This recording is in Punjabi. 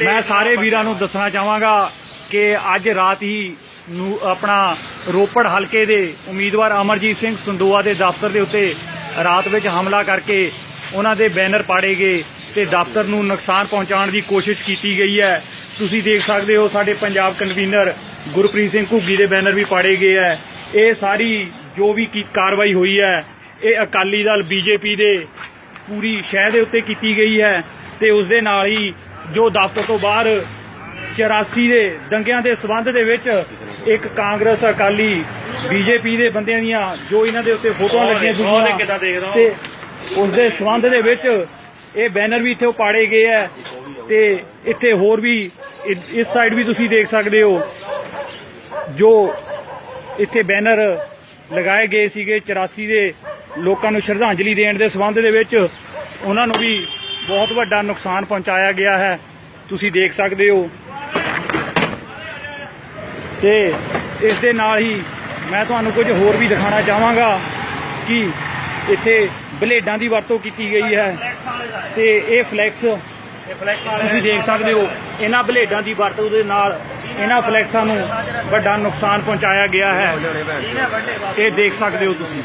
ਮੈਂ ਸਾਰੇ ਵੀਰਾਂ ਨੂੰ ਦੱਸਣਾ ਚਾਹਾਂਗਾ ਕਿ ਅੱਜ ਰਾਤ ਹੀ ਨੂੰ ਆਪਣਾ ਰੋਪੜ ਹਲਕੇ ਦੇ ਉਮੀਦਵਾਰ ਅਮਰਜੀਤ ਸਿੰਘ ਸੰਦੋਆ ਦੇ ਦਫ਼ਤਰ ਦੇ ਉੱਤੇ ਰਾਤ ਵਿੱਚ ਹਮਲਾ ਕਰਕੇ ਉਹਨਾਂ ਦੇ ਬੈਨਰ ਪਾੜੇ ਗਏ ਤੇ ਦਫ਼ਤਰ ਨੂੰ ਨੁਕਸਾਨ ਪਹੁੰਚਾਉਣ ਦੀ ਕੋਸ਼ਿਸ਼ ਕੀਤੀ ਗਈ ਹੈ। ਤੁਸੀਂ ਦੇਖ ਸਕਦੇ ਹੋ ਸਾਡੇ ਪੰਜਾਬ ਕਨਵੀਨਰ ਗੁਰਪ੍ਰੀਤ ਸਿੰਘ ਘੁੱਗੀ ਦੇ ਬੈਨਰ ਵੀ ਪਾੜੇ ਗਏ ਹੈ। ਇਹ ਸਾਰੀ ਜੋ ਵੀ ਕੀ ਕਾਰਵਾਈ ਹੋਈ ਹੈ ਇਹ ਅਕਾਲੀ ਦਲ ਬੀਜੇਪੀ ਦੇ ਪੂਰੀ ਸ਼ਹਿਰ ਦੇ ਉੱਤੇ ਕੀਤੀ ਗਈ ਹੈ। ਤੇ ਉਸ ਦੇ ਨਾਲ ਹੀ ਜੋ ਦਫ਼ਤਰ ਤੋਂ ਬਾਹਰ 84 ਦੇ ਦੰਗਿਆਂ ਦੇ ਸਬੰਧ ਦੇ ਵਿੱਚ ਇੱਕ ਕਾਂਗਰਸ ਅਕਾਲੀ ਬੀਜੇਪੀ ਦੇ ਬੰਦਿਆਂ ਦੀਆਂ ਜੋ ਇਹਨਾਂ ਦੇ ਉੱਤੇ ਫੋਟੋਆਂ ਲੱਗੀਆਂ ਉਹ? ਤੇ ਉਸ ਦੇ ਸਬੰਧ ਦੇ ਵਿੱਚ ਇਹ ਬੈਨਰ ਵੀ ਇੱਥੇ ਪਾੜੇ ਗਏ ਹੈ ਤੇ ਇੱਥੇ ਹੋਰ ਵੀ ਇਸ ਸਾਈਡ ਵੀ ਤੁਸੀਂ ਦੇਖ ਸਕਦੇ ਹੋ ਜੋ ਇੱਥੇ ਬੈਨਰ ਲਗਾਏ ਗਏ ਸੀਗੇ 84 ਦੇ ਲੋਕਾਂ ਨੂੰ ਸ਼ਰਧਾਂਜਲੀ ਦੇਣ ਦੇ ਸਬੰਧ ਦੇ ਵਿੱਚ ਉਹਨਾਂ ਨੂੰ ਵੀ ਬਹੁਤ ਵੱਡਾ ਨੁਕਸਾਨ ਪਹੁੰਚਾਇਆ ਗਿਆ ਹੈ। ਤੁਸੀਂ ਦੇਖ ਸਕਦੇ ਹੋ। ਤੇ ਇਸ ਦੇ ਨਾਲ ਹੀ ਮੈਂ ਤੁਹਾਨੂੰ ਕੁਝ ਹੋਰ ਵੀ ਦਿਖਾਉਣਾ ਚਾਹਾਂਗਾ ਕਿ ਇੱਥੇ ਬਲੇਡਾਂ ਦੀ ਵਰਤੋਂ ਕੀਤੀ ਗਈ ਹੈ। ਤੇ ਇਹ ਫਲੈਕਸ ਤੁਸੀਂ ਦੇਖ ਸਕਦੇ ਹੋ। ਇਹਨਾਂ ਬਲੇਡਾਂ ਦੀ ਵਰਤੋਂ ਦੇ ਨਾਲ ਇਹਨਾਂ ਫਲੈਕਸਾਂ ਨੂੰ ਵੱਡਾ ਨੁਕਸਾਨ ਪਹੁੰਚਾਇਆ ਗਿਆ ਹੈ। ਇਹ ਦੇਖ ਸਕਦੇ ਹੋ ਤੁਸੀਂ।